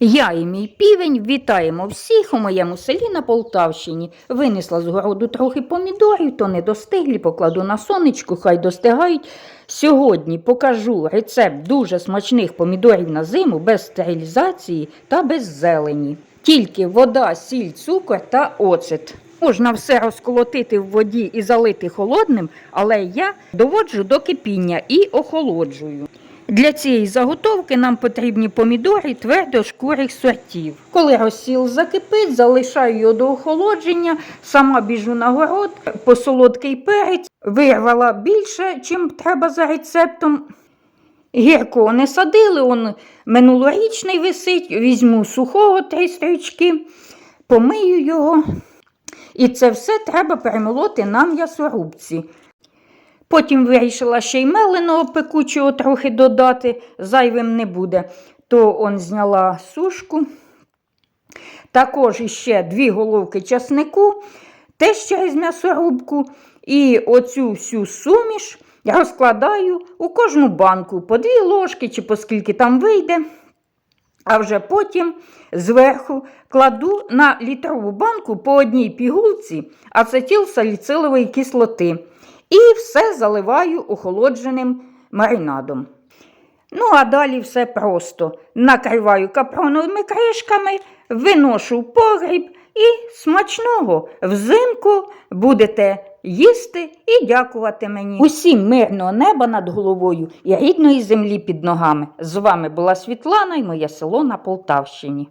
Я і мій півень вітаємо всіх у моєму селі на Полтавщині. Винесла з городу трохи помідорів, то не достиглі, покладу на сонечку, хай достигають. Сьогодні покажу рецепт дуже смачних помідорів на зиму без стерилізації та без зелені. Тільки вода, сіль, цукор та оцет. Можна все розколотити в воді і залити холодним, але я доводжу до кипіння і охолоджую. Для цієї заготовки нам потрібні помідори твердошкурих сортів. Коли розсіл закипить, залишаю його до охолодження, сама біжу на город, по солодкий перець, вирвала більше, чим треба за рецептом. Гіркого не садили, он минулорічний висить, візьму сухого три стрічки, помию його. І це все треба перемолоти на м'ясорубці. Потім вирішила ще й меленого пекучого трохи додати, зайвим не буде. То он зняла сушку. Також іще дві головки часнику, теж через м'ясорубку. І оцю всю суміш розкладаю у кожну банку по дві ложки чи по скільки там вийде. А вже потім зверху кладу на літрову банку по одній пігулці ацетил саліцилової кислоти. І все заливаю охолодженим маринадом. Ну, а далі все просто. Накриваю капроновими кришками, виношу в погріб і смачного взимку будете їсти і дякувати мені. Усім мирного неба над головою і рідної землі під ногами. З вами була Світлана і моє село на Полтавщині.